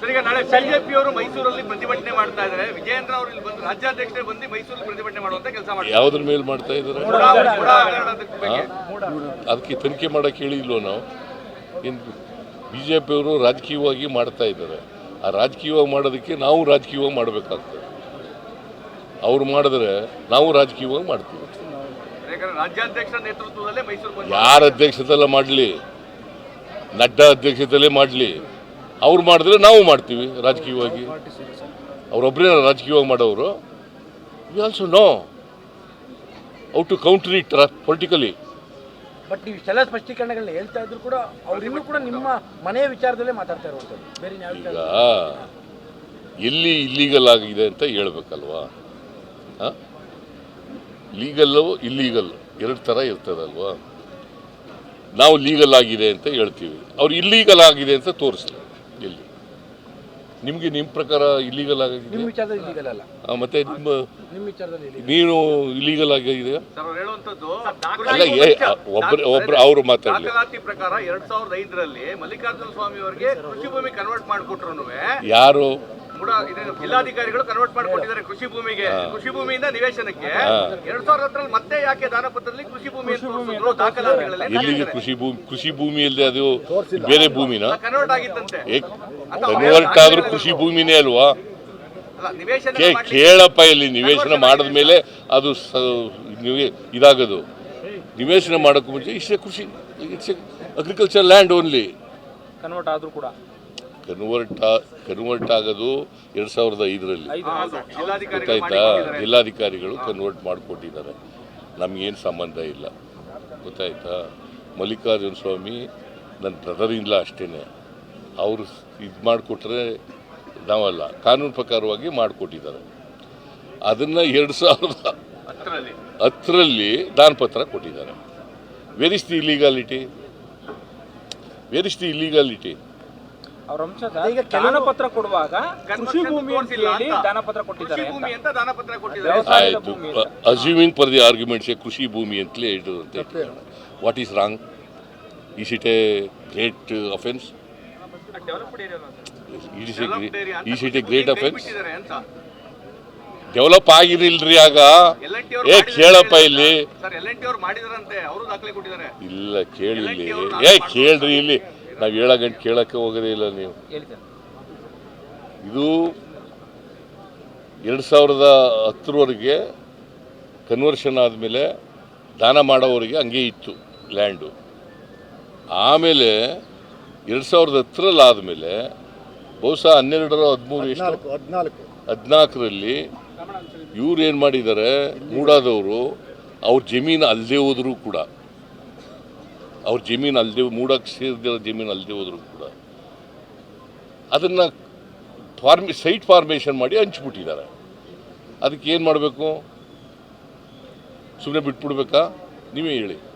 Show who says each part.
Speaker 1: Sir ಈಗ ನಾಳೆ BJP ಅವರು ಮೈಸೂರಲ್ಲಿ ಪ್ರತಿಭಟನೆ ಮಾಡ್ತಾ ಇದ್ದಾರೆ. ವಿಜಯೇಂದ್ರ ಅವರು ಇಲ್ಲಿ ಬಂದು ರಾಜ್ಯಾಧ್ಯಕ್ಷರೇ ಬಂದು ಮೈಸೂರಲ್ಲಿ ಪ್ರತಿಭಟನೆ ಮಾಡುವಂತ ಕೆಲಸ ಮಾಡ್ತಾರೆ
Speaker 2: ಯಾವ್ದ್ರ ಮೇಲೆ ಮಾಡ್ತಾ ಇದ್ದಾರೆ? ಅದಕ್ಕೆ ತನಿಖೆ ಮಾಡಕ್ಕೆ ಹೇಳಿಲ್ವ ನಾವು? ಇನ್ನು ಬಿ ಜೆ ಪಿಯವರು ರಾಜಕೀಯವಾಗಿ ಮಾಡ್ತಾ ಇದ್ದಾರೆ. ಆ ರಾಜಕೀಯವಾಗಿ ಮಾಡೋದಕ್ಕೆ ನಾವು ರಾಜಕೀಯವಾಗಿ ಮಾಡಬೇಕಾಗ್ತದೆ. ಅವ್ರು ಮಾಡಿದ್ರೆ ನಾವು ರಾಜಕೀಯವಾಗಿ ಮಾಡ್ತೀವಿ. ಯಾರ ಅಧ್ಯಕ್ಷತೆಲ್ಲ ಮಾಡಲಿ. ನಡ್ಡಾ ಅಧ್ಯಕ್ಷತೆಯಲ್ಲೇ ಮಾಡಲಿ. ಅವ್ರು ಮಾಡಿದ್ರೆ ನಾವು ಮಾಡ್ತೀವಿ ರಾಜಕೀಯವಾಗಿ. ಅವರೊಬ್ಬರೇ ರಾಜಕೀಯವಾಗಿ ಮಾಡೋರು. We also know out to country it politically
Speaker 3: but ನೀವು ಇಷ್ಟೆಲ್ಲ ಸ್ಪಷ್ಟೀಕರಣಗಳನ್ನ ಹೇಳ್ತಾ ಇದ್ರು ಕೂಡ ಅವ್ರು ಇನ್ನೂ ಕೂಡ ನಿಮ್ಮ ಮನೆಯ ವಿಚಾರದಲ್ಲೇ ಮಾತಾಡ್ತಾ ಇರುವಂಥದ್ದು. ಬೇರೆ
Speaker 2: ಈಗ ಎಲ್ಲಿ ಇಲ್ಲೀಗಲ್ ಆಗಿದೆ ಅಂತ ಹೇಳ್ಬೇಕಲ್ವಾ? ಲೀಗಲ್ಲು ಇಲ್ಲೀಗಲ್ ಎರಡು ಥರ ಇರ್ತದಲ್ವಾ? ನಾವು ಲೀಗಲ್ ಆಗಿದೆ ಅಂತ ಹೇಳ್ತೀವಿ. ಅವ್ರು ಇಲ್ಲೀಗಲ್ ಆಗಿದೆ ಅಂತ ತೋರಿಸ್ಲಿ. ನಿಮಗೆ ನಿಮ್ಮ ಪ್ರಕಾರ ಇಲ್ಲಿಗಲ್ ಆಗಿದೆ
Speaker 3: ನಿಮ್ಮ ವಿಚಾರದಲ್ಲಿ ಇಲ್ಲಿಗಲ್ಲ ಅಲ್ಲ.
Speaker 2: ಆ, ಮತ್ತೆ ನಿಮ್ಮ
Speaker 3: ನಿಮ್ಮ ವಿಚಾರದಲ್ಲಿ ಇಲ್ಲಿ
Speaker 2: ನೀನು ಇಲ್ಲಿಗಲ್ ಆಗಿದೆ
Speaker 1: ಸರ್ ಅವ್ರು ಹೇಳುವಂತದ್ದು
Speaker 2: ಅಲ್ಲ ಏ ಒಬ್ಬರು ಒಬ್ರು ಅವರು ಮಾತಾಡಲಿ.
Speaker 1: ದಾಖಲಾತಿ ಪ್ರಕಾರ ಎರಡ್ ಸಾವಿರದ ಐದರಲ್ಲಿ ಮಲ್ಲಿಕಾರ್ಜುನ ಸ್ವಾಮಿ ಅವರಿಗೆ ಕೃಷಿ ಭೂಮಿ ಕನ್ವರ್ಟ್ ಮಾಡಿಕೊಟ್ರು
Speaker 2: ಯಾರು?
Speaker 1: ಕೂಡ ಜಿಲ್ಲಾಧಿಕಾರಿಗಳು ಕನ್ವರ್ಟ್ ಮಾಡಿಕೊಟ್ಟಿದ್ದಾರೆ ಕೃಷಿ ಭೂಮಿಗೆ. ಕೃಷಿ ಭೂಮಿಯಿಂದ ನಿವೇಶನಕ್ಕೆ ಎರಡ್ ಸಾವಿರದ ಹತ್ತರಲ್ಲಿ ಮತ್ತೆ ಯಾಕೆ ದಾನಪತ್ರದಲ್ಲಿ ಕೃಷಿ ಭೂಮಿ ದಾಖಲಾತಿಗಳಲ್ಲಿ
Speaker 2: ಎಲ್ಲಿಗೆ ಕೃಷಿ ಭೂಮಿ ಕೃಷಿ ಭೂಮಿಯಲ್ಲಿ ಅದು ಬೇರೆ ಭೂಮಿನ?
Speaker 1: ಕನ್ವರ್ಟ್ ಆಗಿತ್ತಂತೆ.
Speaker 2: ಕನ್ವರ್ಟ್ ಆದ್ರೂ ಕೃಷಿ ಭೂಮಿನೇ ಅಲ್ವಾ? ಕೇಳಪ್ಪ ಇಲ್ಲಿ ನಿವೇಶನ ಮಾಡಿದ ಮೇಲೆ ಅದು ಇದಾಗೋದು. ನಿವೇಶನ ಮಾಡೋಕ್ಕೂ ಮುಂಚೆ ಇಷ್ಟೇ ಕೃಷಿ it's agriculture land only
Speaker 3: convert ಆದರೂ ಕೂಡ.
Speaker 2: ಕನ್ವರ್ಟ್ ಕನ್ವರ್ಟ್ ಆಗೋದು ಎರಡು ಸಾವಿರದ ಐದರಲ್ಲಿ. ಗೊತ್ತಾಯ್ತಾ? ಜಿಲ್ಲಾಧಿಕಾರಿಗಳು ಕನ್ವರ್ಟ್ ಮಾಡಿಕೊಟ್ಟಿದ್ದಾರೆ. ನಮಗೇನು ಸಂಬಂಧ ಇಲ್ಲ. ಗೊತ್ತಾಯ್ತಾ? ಮಲ್ಲಿಕಾರ್ಜುನ ಸ್ವಾಮಿ ನನ್ನ ಬ್ರದರ್ ಇಲ್ಲ ಅಷ್ಟೇ ಅವರು ಇದು ಮಾಡಿಕೊಟ್ರೆ ನಾವಲ್ಲ. ಕಾನೂನು ಪ್ರಕಾರವಾಗಿ ಮಾಡಿಕೊಟ್ಟಿದ್ದಾರೆ. ಅದನ್ನು ಎರಡು ಸಾವಿರದ
Speaker 1: ಹತ್ತರಲ್ಲಿ.
Speaker 2: ದಾನಪತ್ರ ಕೊಟ್ಟಿದ್ದಾರೆ. Where is the illegality where is the illegality
Speaker 4: ಅವ್ರ ಅಂಶದ
Speaker 3: ಈಗ ಕೆಲವು-
Speaker 4: ದಾನಪತ್ರ ಕೊಡುವಾಗ ಕೃಷಿ ಭೂಮಿ ಅಂತ ಹೇಳಿ. ದಾನಪತ್ರ ಕೊಟ್ಟಿದ್ದಾರೆ.
Speaker 1: ಭೂಮಿ ಅಂತ. ದಾನಪತ್ರ ಕೊಟ್ಟಿದ್ದಾರೆ.
Speaker 4: ವ್ಯವಸಾಯದ
Speaker 2: ಆಯಿತು.
Speaker 4: ಭೂಮಿ
Speaker 2: ಅಸ್ಯೂಮಿಂಗ್ ಫಾರ್ ದಿ ಆರ್ಗ್ಯುಮೆಂಟ್ಸ್ ಕೃಷಿ ಭೂಮಿ ಅಂತಲೇ ಇಡುವಂತೆ what is wrong is it a great offence is it a great offence develop ಆಗಿರಲಿಲ್ರಿ ಆಗ. ಏ ಕೇಳಪ್ಪ ಇಲ್ಲಿ.
Speaker 1: ಸರ್ ಎಲ್ ಎನ್ ಟಿ ಅವರು ದಾಖಲೆ ಕೊಟ್ಟಿದ್ದಾರೆ.
Speaker 2: ಇಲ್ಲ ಕೇಳಿ ಇಲ್ಲಿ ಏ ಕೇಳ್ರಿ ಇಲ್ಲಿ. ನಾವು ಏಳು ಗಂಟೆ ಕೇಳಕ್ಕೆ ಹೋಗೋದೇ ಇಲ್ಲ ನೀವು. ಇದು ಎರಡು ಸಾವಿರದ ಹತ್ತರವರೆಗೆ ಕನ್ವರ್ಷನ್ ಆದಮೇಲೆ ದಾನ ಮಾಡೋವರಿಗೆ ಹಂಗೆ ಇತ್ತು ಲ್ಯಾಂಡು ಆಮೇಲೆ ಎರಡು ಸಾವಿರದ ಹತ್ತರಲ್ಲಿ ಆದಮೇಲೆ ಬಹುಶಃ ಹನ್ನೆರಡರ ಹದಿಮೂರು ಎಷ್ಟು
Speaker 3: ಹದಿನಾಲ್ಕು
Speaker 2: ಹದಿನಾಲ್ಕರಲ್ಲಿ ಇವ್ರು ಏನು ಮಾಡಿದ್ದಾರೆ ಮೂಡಾದವರು ಅವ್ರ ಜಮೀನು ಅಲ್ಲದೆ ಹೋದರೂ ಕೂಡ. ಅವ್ರ ಜಮೀನು ಅಲ್ಲದೆ ಮೂಡಕ್ಕೆ ಸೇರಿದಿರೋ ಜಮೀನು ಅಲ್ಲದೆ ಹೋದ್ರು ಕೂಡ. ಅದನ್ನು ಫಾರ್ಮಿ, ಸೈಟ್ ಫಾರ್ಮೇಷನ್ ಮಾಡಿ ಹಂಚ್ಬಿಟ್ಟಿದ್ದಾರೆ. ಅದಕ್ಕೆ ಏನು ಮಾಡಬೇಕು? ಸುಮ್ಮನೆ ಬಿಟ್ಬಿಡ್ಬೇಕಾ? ನೀವೇ ಹೇಳಿ.